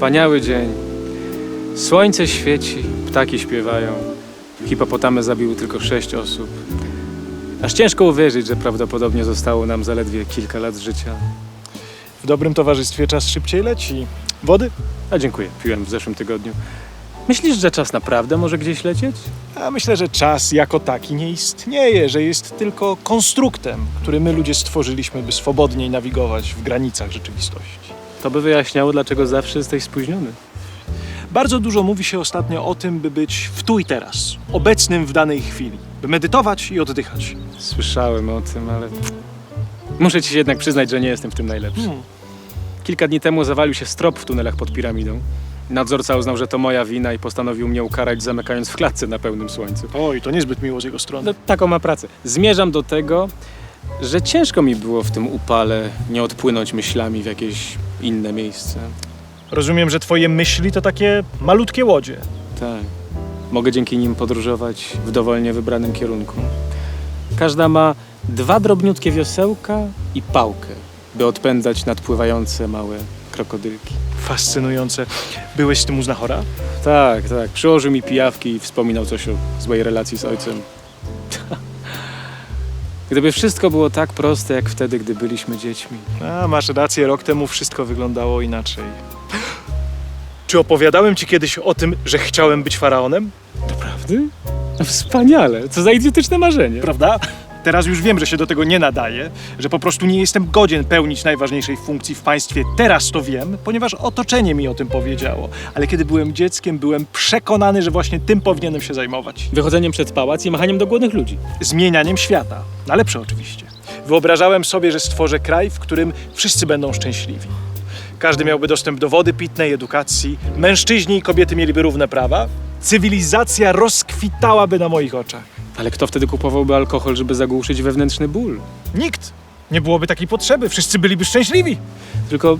wspaniały dzień. Słońce świeci, ptaki śpiewają. Hipopotamy zabiły tylko sześć osób. Aż ciężko uwierzyć, że prawdopodobnie zostało nam zaledwie kilka lat życia. W dobrym towarzystwie czas szybciej leci. Wody? A dziękuję, piłem w zeszłym tygodniu. Myślisz, że czas naprawdę może gdzieś lecieć? A myślę, że czas jako taki nie istnieje, że jest tylko konstruktem, który my ludzie stworzyliśmy, by swobodniej nawigować w granicach rzeczywistości. To by wyjaśniało, dlaczego zawsze jesteś spóźniony. Bardzo dużo mówi się ostatnio o tym, by być w tu i teraz, obecnym w danej chwili, by medytować i oddychać. Słyszałem o tym, ale muszę ci się jednak przyznać, że nie jestem w tym najlepszy. Hmm. Kilka dni temu zawalił się strop w tunelach pod piramidą. Nadzorca uznał, że to moja wina i postanowił mnie ukarać, zamykając w klatce na pełnym słońcu. Oj, to niezbyt miło z jego strony. No, taką ma pracę. Zmierzam do tego, że ciężko mi było w tym upale nie odpłynąć myślami w jakieś inne miejsce. Rozumiem, że twoje myśli to takie malutkie łodzie. Tak. Mogę dzięki nim podróżować w dowolnie wybranym kierunku. Każda ma dwa drobniutkie wiosełka i pałkę, by odpędzać nadpływające małe krokodylki. Fascynujące. Byłeś z tym u znachora? Tak, tak. Przyłożył mi pijawki i wspominał coś o złej relacji z ojcem. Gdyby wszystko było tak proste, jak wtedy, gdy byliśmy dziećmi. A, masz rację, rok temu wszystko wyglądało inaczej. Czy opowiadałem ci kiedyś o tym, że chciałem być faraonem? Doprawdy? No Wspaniale. Co za idiotyczne marzenie. Prawda? Teraz już wiem, że się do tego nie nadaje, że po prostu nie jestem godzien pełnić najważniejszej funkcji w państwie. Teraz to wiem, ponieważ otoczenie mi o tym powiedziało. Ale kiedy byłem dzieckiem, byłem przekonany, że właśnie tym powinienem się zajmować. Wychodzeniem przed pałac i machaniem do głodnych ludzi. Zmienianiem świata. Na lepsze oczywiście. Wyobrażałem sobie, że stworzę kraj, w którym wszyscy będą szczęśliwi. Każdy miałby dostęp do wody pitnej, edukacji, mężczyźni i kobiety mieliby równe prawa. Cywilizacja rozkwitałaby na moich oczach. Ale kto wtedy kupowałby alkohol, żeby zagłuszyć wewnętrzny ból? Nikt. Nie byłoby takiej potrzeby, wszyscy byliby szczęśliwi. Tylko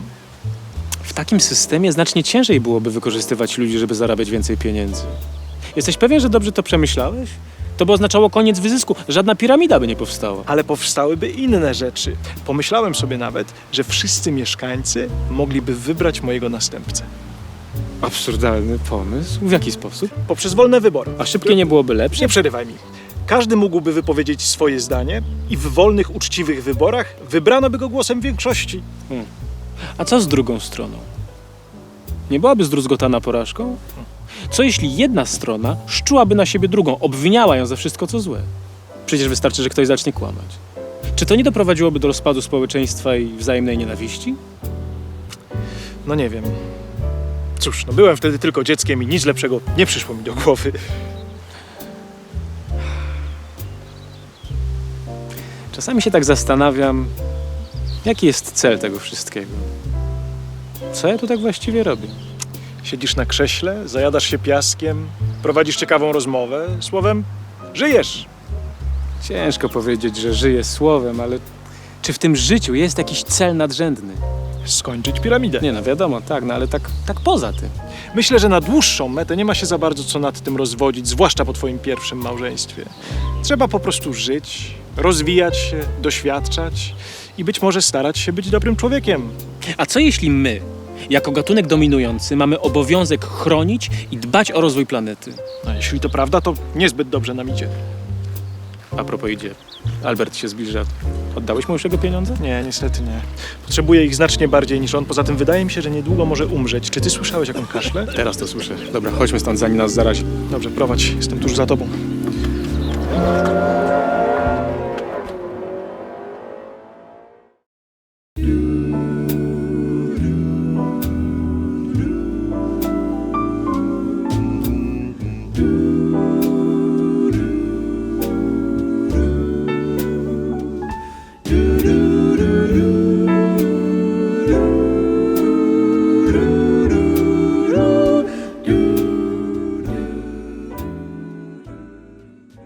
w takim systemie znacznie ciężej byłoby wykorzystywać ludzi, żeby zarabiać więcej pieniędzy. Jesteś pewien, że dobrze to przemyślałeś? To by oznaczało koniec wyzysku. Żadna piramida by nie powstała. Ale powstałyby inne rzeczy. Pomyślałem sobie nawet, że wszyscy mieszkańcy mogliby wybrać mojego następcę. Absurdalny pomysł. W jaki sposób? Poprzez wolne wybory. A szybkie nie byłoby lepsze? Nie przerywaj mi. Każdy mógłby wypowiedzieć swoje zdanie i w wolnych, uczciwych wyborach wybrano by go głosem większości. A co z drugą stroną? Nie byłaby zdruzgotana porażką? Co jeśli jedna strona szczułaby na siebie drugą, obwiniała ją za wszystko, co złe? Przecież wystarczy, że ktoś zacznie kłamać. Czy to nie doprowadziłoby do rozpadu społeczeństwa i wzajemnej nienawiści? No nie wiem. Cóż, no byłem wtedy tylko dzieckiem i nic lepszego nie przyszło mi do głowy. Czasami się tak zastanawiam, jaki jest cel tego wszystkiego. Co ja tu tak właściwie robię? Siedzisz na krześle, zajadasz się piaskiem, prowadzisz ciekawą rozmowę, słowem, żyjesz. Ciężko powiedzieć, że żyję słowem, ale czy w tym życiu jest jakiś cel nadrzędny? Skończyć piramidę. Nie no, wiadomo, tak, no ale tak, tak poza tym. Myślę, że na dłuższą metę nie ma się za bardzo co nad tym rozwodzić, zwłaszcza po twoim pierwszym małżeństwie. Trzeba po prostu żyć, rozwijać się, doświadczać i być może starać się być dobrym człowiekiem. A co jeśli my, jako gatunek dominujący, mamy obowiązek chronić i dbać o rozwój planety? A jeśli to prawda, to niezbyt dobrze nam idzie. A propos idzie. Albert się zbliża. Oddałeś mu już jego pieniądze? Nie, niestety nie. Potrzebuję ich znacznie bardziej niż on. Poza tym wydaje mi się, że niedługo może umrzeć. Czy ty słyszałeś, jak on kaszle? Teraz to słyszę. Dobra, chodźmy stąd, zanim nas zarazi. Dobrze, prowadź. Jestem tuż za tobą. do.